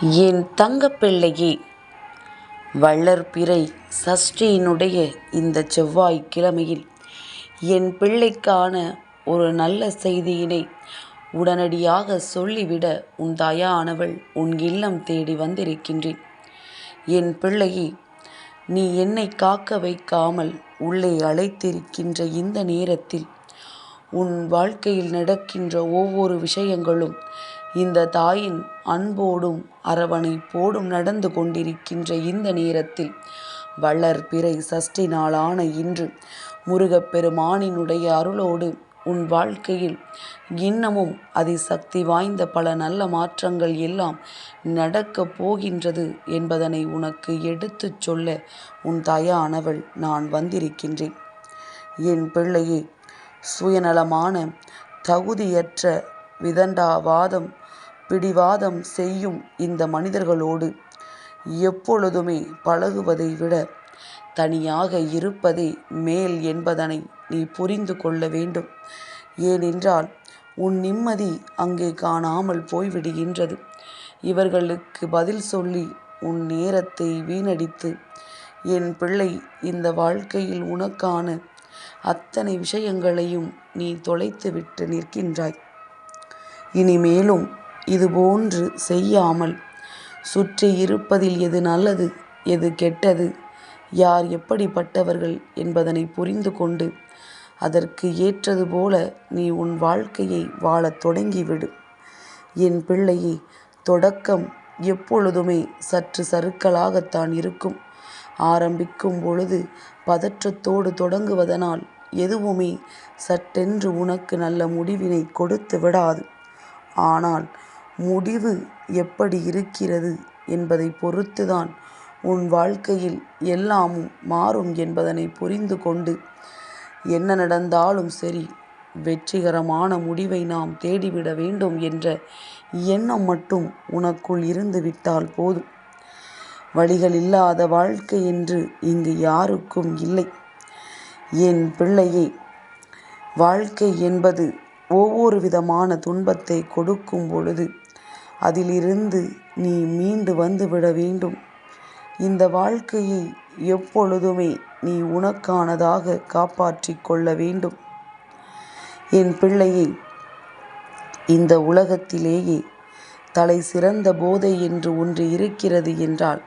என் தங்கப்பிள்ளையே வள்ளற்பிறை சஷ்டியினுடைய இந்த செவ்வாய் கிழமையில் என் பிள்ளைக்கான ஒரு நல்ல செய்தியினை உடனடியாக சொல்லிவிட உன் தாயானவள் உன் இல்லம் தேடி வந்திருக்கின்றேன். என் பிள்ளையே நீ என்னை காக்க வைக்காமல் உள்ளே அழைத்திருக்கின்ற இந்த நேரத்தில் உன் வாழ்க்கையில் நடக்கின்ற ஒவ்வொரு விஷயங்களும் இந்த தாயின் அன்போடும் அரவணைப்போடும் நடந்து கொண்டிருக்கின்ற இந்த நேரத்தில் வளர்பிறை சஷ்டி நாளான இன்று முருகப்பெருமானினுடைய அருளோடு உன் வாழ்க்கையில் இன்னமும் அதிசக்தி வாய்ந்த பல நல்ல மாற்றங்கள் எல்லாம் நடக்கப் போகின்றது என்பதனை உனக்கு எடுத்துச் சொல்ல உன் தாயானவள் நான் வந்திருக்கின்றேன். என் பிள்ளையே சுயநலமான தகுதியற்ற விதண்டாவாதம் பிடிவாதம் செய்யும் இந்த மனிதர்களோடு எப்பொழுதுமே பழகுவதை விட தனியாக இருப்பதே மேல் என்பதனை நீ புரிந்து கொள்ள வேண்டும். ஏனென்றால் உன் நிம்மதி அங்கே காணாமல் போய்விடுகின்றது. இவர்களுக்கு பதில் சொல்லி உன் நேரத்தை வீணடித்து என் பிள்ளை இந்த வாழ்க்கையில் உனக்கான அத்தனை விஷயங்களையும் நீ தொலைத்துவிட்டு நிற்கின்றாய். இனிமேலும் இதுபோன்று செய்யாமல் சுற்றி இருப்பதில் எது நல்லது எது கெட்டது யார் எப்படிப்பட்டவர்கள் என்பதனை புரிந்து கொண்டு அதற்கு ஏற்றது போல நீ உன் வாழ்க்கையை வாழத் தொடங்கிவிடு. என் பிள்ளையே தொடக்கம் எப்பொழுதுமே சற்று சறுக்கலாகத்தான் இருக்கும். ஆரம்பிக்கும் பொழுது பதற்றத்தோடு தொடங்குவதனால் எதுவுமே சட்டென்று உனக்கு நல்ல முடிவினை கொடுத்து விடாது. ஆனால் முடிவு எப்படி இருக்கிறது என்பதை பொறுத்துதான் உன் வாழ்க்கையில் எல்லாமும் மாறும் என்பதனை புரிந்து கொண்டு என்ன நடந்தாலும் சரி வெற்றிகரமான முடிவை நாம் தேடிவிட வேண்டும் என்ற எண்ணம் மட்டும் உனக்குள் இருந்து விட்டால் போதும். வழிகள் இல்லாத வாழ்க்கை என்று இங்கு யாருக்கும் இல்லை. என் பிள்ளையே வாழ்க்கை என்பது ஒவ்வொரு விதமான துன்பத்தை கொடுக்கும் பொழுது அதிலிருந்து நீ மீண்டு வந்துவிட வேண்டும். இந்த வாழ்க்கையை எப்பொழுதுமே நீ உனக்கானதாக காப்பாற்றி கொள்ள வேண்டும். என் பிள்ளையை இந்த உலகத்திலேயே தலை சிறந்த போதை என்று ஒன்று இருக்கிறது என்றால்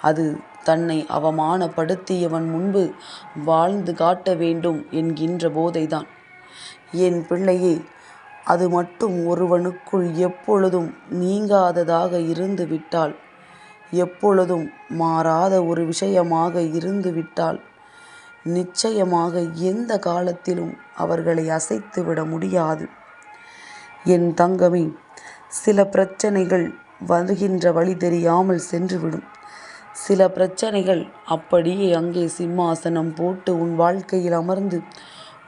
அது தன்னை அவமானப்படுத்தியவன் முன்பு வாழ்ந்து காட்ட வேண்டும் என்கின்ற போதைதான். என் பிள்ளையே அது மட்டும் ஒருவனுக்குள் எப்பொழுதும் நீங்காததாக இருந்து விட்டால் எப்பொழுதும் மாறாத ஒரு விஷயமாக இருந்து விட்டால் நிச்சயமாக எந்த காலத்திலும் அவர்களை அசைத்து விட முடியாது. என் தங்கமே சில பிரச்சனைகள் வருகின்ற வழி தெரியாமல் சென்றுவிடும். சில பிரச்சனைகள் அப்படியே அங்கே சிம்மாசனம் போட்டு உன் வாழ்க்கையில் அமர்ந்து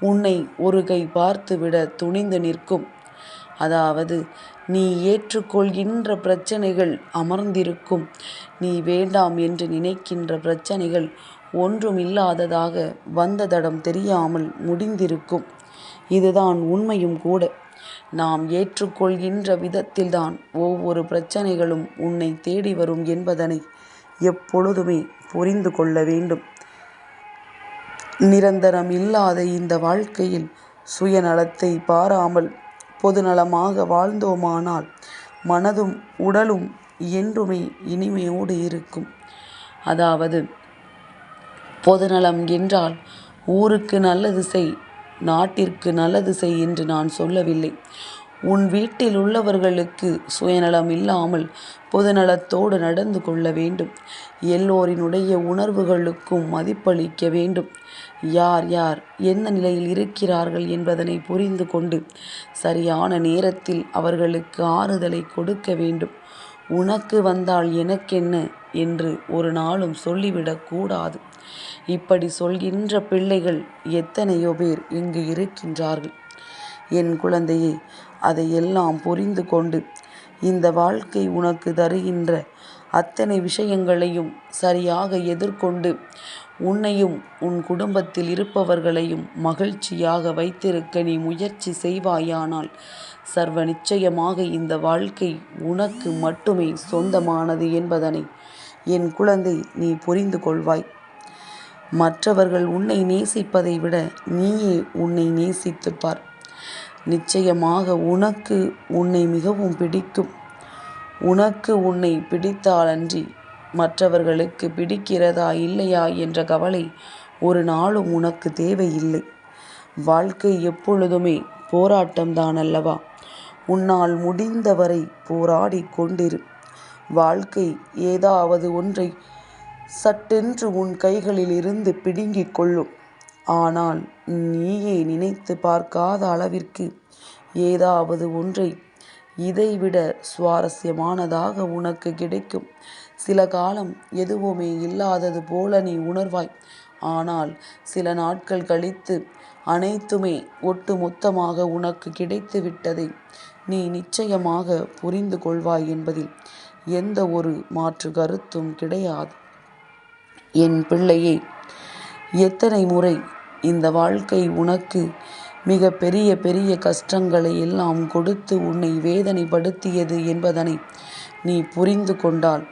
உன்னை ஒரு கை பார்த்துவிட துணிந்து நிற்கும். அதாவது நீ ஏற்றுக்கொள்கின்ற பிரச்சனைகள் அமர்ந்திருக்கும். நீ வேண்டாம் என்று நினைக்கின்ற பிரச்சனைகள் ஒன்றும் இல்லாததாக வந்த தடம் தெரியாமல் முடிந்திருக்கும். இதுதான் உண்மையும் கூட. நாம் ஏற்றுக்கொள்கின்ற விதத்தில்தான் ஒவ்வொரு பிரச்சனைகளும் உன்னை தேடி வரும் என்பதனை எப்பொழுதுமே புரிந்து கொள்ள வேண்டும். நிரந்தரம் இல்லாத இந்த வாழ்க்கையில் சுயநலத்தை பாராமல் பொதுநலமாக வாழ்ந்தோமானால் மனதும் உடலும் என்றுமே இனிமையோடு இருக்கும். அதாவது பொதுநலம் என்றால் ஊருக்கு நல்லது செய் நாட்டிற்கு நல்லது செய் என்று நான் சொல்லவில்லை. உன் வீட்டில் உள்ளவர்களுக்கு சுயநலம் இல்லாமல் பொதுநலத்தோடு நடந்து கொள்ள வேண்டும். எல்லோரினுடைய உணர்வுகளுக்கும் மதிப்பளிக்க வேண்டும். யார் யார் எந்த நிலையில் இருக்கிறார்கள் என்பதனை புரிந்து கொண்டு சரியான நேரத்தில் அவர்களுக்கு ஆறுதலை கொடுக்க வேண்டும். உனக்கு வந்தால் எனக்கென்ன? என்று ஒரு நாளும் சொல்லிவிடக் கூடாது. இப்படி சொல்கின்ற பிள்ளைகள் எத்தனையோ பேர் இங்கு இருக்கின்றார்கள். என் குழந்தையை அதையெல்லாம் புரிந்து கொண்டு இந்த வாழ்க்கை உனக்கு தருகின்ற அத்தனை விஷயங்களையும் சரியாக எதிர்கொண்டு உன்னையும் உன் குடும்பத்தில் இருப்பவர்களையும் மகிழ்ச்சியாக வைத்திருக்க நீ முயற்சி செய்வாயானால் சர்வ நிச்சயமாக இந்த வாழ்க்கை உனக்கு மட்டுமே சொந்தமானது என்பதனை என் குழந்தை நீ புரிந்து கொள்வாய். மற்றவர்கள் உன்னை நேசிப்பதை விட நீயே உன்னை நேசித்துப்பார். நிச்சயமாக உனக்கு உன்னை மிகவும் பிடிக்கும். உனக்கு உன்னை பிடித்தாலன்றி மற்றவர்களுக்கு பிடிக்கிறதா இல்லையா என்ற கவலை ஒரு நாளும் உனக்கு தேவையில்லை. வாழ்க்கை எப்பொழுதுமே போராட்டம்தான் அல்லவா? உன்னால் முடிந்தவரை போராடிக் கொண்டிரு. வாழ்க்கை ஏதாவது ஒன்றை சட்டென்று உன் கைகளில் இருந்து பிடுங்கிக் கொள்ளும். ஆனால் நீயே நினைத்து பார்க்காத அளவிற்கு ஏதாவது ஒன்றை இதைவிட சுவாரஸ்யமானதாக உனக்கு கிடைக்கும். சில காலம் எதுவுமே இல்லாதது போல நீ உணர்வாய். ஆனால் சில நாட்கள் கழித்து அனைத்துமே ஒட்டு மொத்தமாக உனக்கு கிடைத்து விட்டதை நீ நிச்சயமாக புரிந்து கொள்வாய் என்பதில் எந்த ஒரு மாற்று கருத்தும் கிடையாது. என் பிள்ளையே எத்தனை முறை இந்த வாழ்க்கை உனக்கு மிக பெரிய பெரிய கஷ்டங்களை எல்லாம் கொடுத்து உன்னை வேதனைப்படுத்தியது என்பதனை நீ புரிந்து கொண்டால்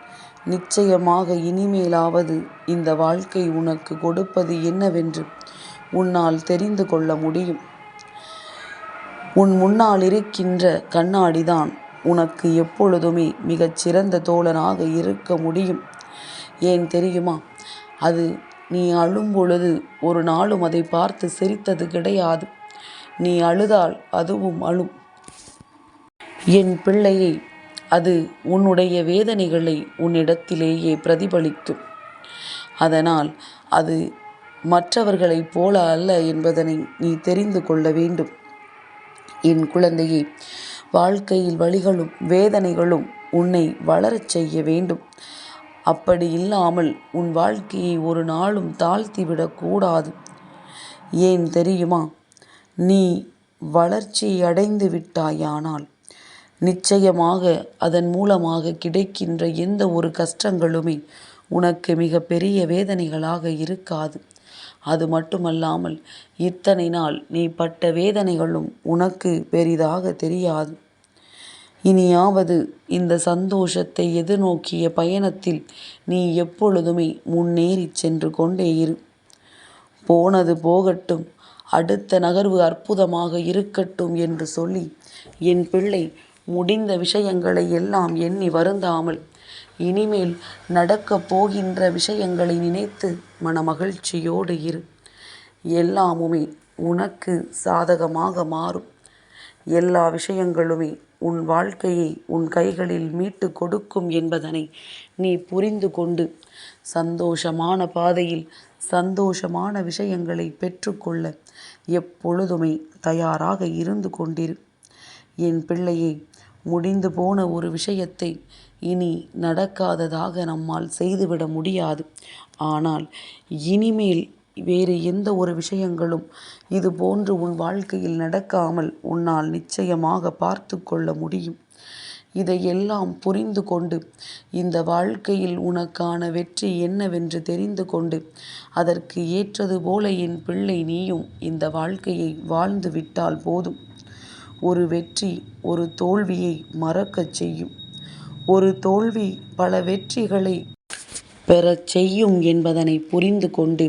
நிச்சயமாக இனிமேலாவது இந்த வாழ்க்கை உனக்கு கொடுப்பது என்னவென்று உன்னால் தெரிந்து கொள்ள முடியும். உன் முன்னால் இருக்கின்ற கண்ணாடிதான் உனக்கு எப்பொழுதுமே மிகச் சிறந்த தோழனாக இருக்க முடியும். ஏன் தெரியுமா? அது நீ அழும் பொழுது ஒரு நாளும் அதை பார்த்து சிரித்தது கிடையாது. நீ அழுதால் அதுவும் அழும். என் பிள்ளையை அது உன்னுடைய வேதனைகளை உன்னிடத்திலேயே பிரதிபலிக்கும். அதனால் அது மற்றவர்களைப் போல அல்ல என்பதனை நீ தெரிந்து கொள்ள வேண்டும். என் குழந்தையே வாழ்க்கையில் வழிகளும் வேதனைகளும் உன்னை வளரச் செய்ய வேண்டும். அப்படி இல்லாமல் உன் வாழ்க்கையை ஒரு நாளும் தாழ்த்திவிடக் கூடாது. ஏன் தெரியுமா? நீ வளர்ச்சி அடைந்து விட்டாயானால் நிச்சயமாக அதன் மூலமாக கிடைக்கின்ற எந்த ஒரு கஷ்டங்களுமே உனக்கு மிக பெரிய வேதனைகளாக இருக்காது. அது மட்டுமல்லாமல் இத்தனை நாள் நீ பட்ட வேதனைகளும் உனக்கு பெரிதாக தெரியாது. இனியாவது இந்த சந்தோஷத்தை எதிர்நோக்கிய பயணத்தில் நீ எப்பொழுதுமே முன்னேறி சென்று கொண்டே இரு. போனது போகட்டும் அடுத்த நகர்வு அற்புதமாக இருக்கட்டும் என்று சொல்லி என் பிள்ளை முடிந்த விஷயங்களை எல்லாம் எண்ணி வருந்தாமல் இனிமேல் நடக்கப் போகின்ற விஷயங்களை நினைத்து மனமகிழ்ச்சியோடு இரு. எல்லாமுமே உனக்கு சாதகமாக மாறும். எல்லா விஷயங்களுமே உன் வாழ்க்கையை உன் கைகளில் மீட்டு கொடுக்கும் என்பதனை நீ புரிந்து கொண்டு சந்தோஷமான பாதையில் சந்தோஷமான விஷயங்களை பெற்றுக்கொள்ள எப்பொழுதுமே தயாராக இருந்து கொண்டிரு. என் பிள்ளையை முடிந்து போன ஒரு விஷயத்தை இனி நடக்காததாக நம்மால் செய்துவிட முடியாது. ஆனால் இனிமேல் வேறு எந்த ஒரு விஷயங்களும் இது போன்று உன் வாழ்க்கையில் நடக்காமல் உன்னால் நிச்சயமாக பார்த்து கொள்ள முடியும். இதையெல்லாம் புரிந்து கொண்டு இந்த வாழ்க்கையில் உனக்கான வெற்றி என்னவென்று தெரிந்து கொண்டு அதற்கு ஏற்றது போல என் பிள்ளை நீயும் இந்த வாழ்க்கையை வாழ்ந்து விட்டால் போதும். ஒரு வெற்றி ஒரு தோல்வியை மறக்கச் செய்யும். ஒரு தோல்வி பல வெற்றிகளை பெறச் செய்யும் என்பதனை புரிந்து கொண்டு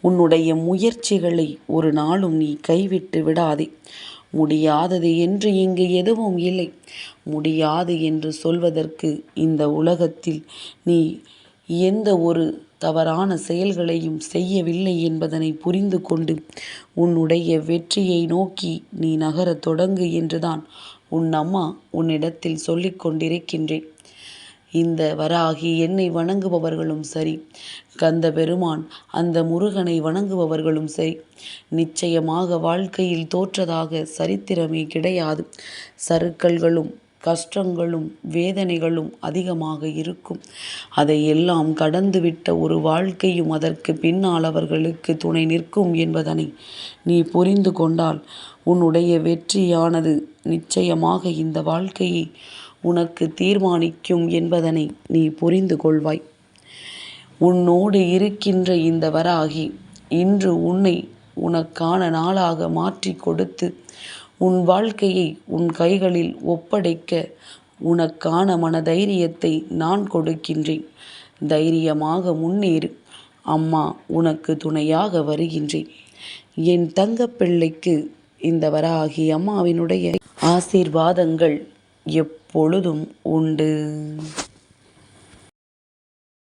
உன்னுடைய முயற்சிகளை ஒரு நாளும் நீ கைவிட்டு விடாதே. முடியாதது என்று இங்கு எதுவும் இல்லை. முடியாது என்று சொல்வதற்கு இந்த உலகத்தில் நீ எந்த ஒரு தவறான செயல்களையும் செய்யவில்லை என்பதனை புரிந்து கொண்டு உன்னுடைய வெற்றியை நோக்கி நீ நகரத் தொடங்கு என்றுதான் உன் அம்மா உன்னிடத்தில் சொல்லிக் கொண்டிருக்கின்றேன். இந்த வராகி என்னை வணங்குபவர்களும் சரி. கந்த பெருமான் அந்த முருகனை வணங்குபவர்களும் சரி. நிச்சயமாக வாழ்க்கையில் தோற்றதாக சரித்திரமே கிடையாது. சருக்கள்களும் கஷ்டங்களும் வேதனைகளும் அதிகமாக இருக்கும். அதையெல்லாம் கடந்துவிட்ட ஒரு வாழ்க்கையும் அதற்கு பின்னால் அவர்களுக்கு துணை நிற்கும் என்பதனை நீ புரிந்து கொண்டால் உன்னுடைய வெற்றியானது நிச்சயமாக இந்த வாழ்க்கையை உனக்கு தீர்மானிக்கும் என்பதனை நீ புரிந்து கொள்வாய். உன்னோடு இருக்கின்ற இந்த வராகி இன்று உன்னை உனக்கான நாளாக மாற்றி கொடுத்து உன் வாழ்க்கையை உன் கைகளில் ஒப்படைக்க உனக்கான மனதைரியத்தை நான் கொடுக்கின்றேன். தைரியமாக முன்னேறு. அம்மா உனக்கு துணையாக வருகின்றேன். என் தங்கப்பிள்ளைக்கு இந்த வராகி அம்மாவினுடைய ஆசீர்வாதங்கள் எப் எப்பொழுதும் உண்டு.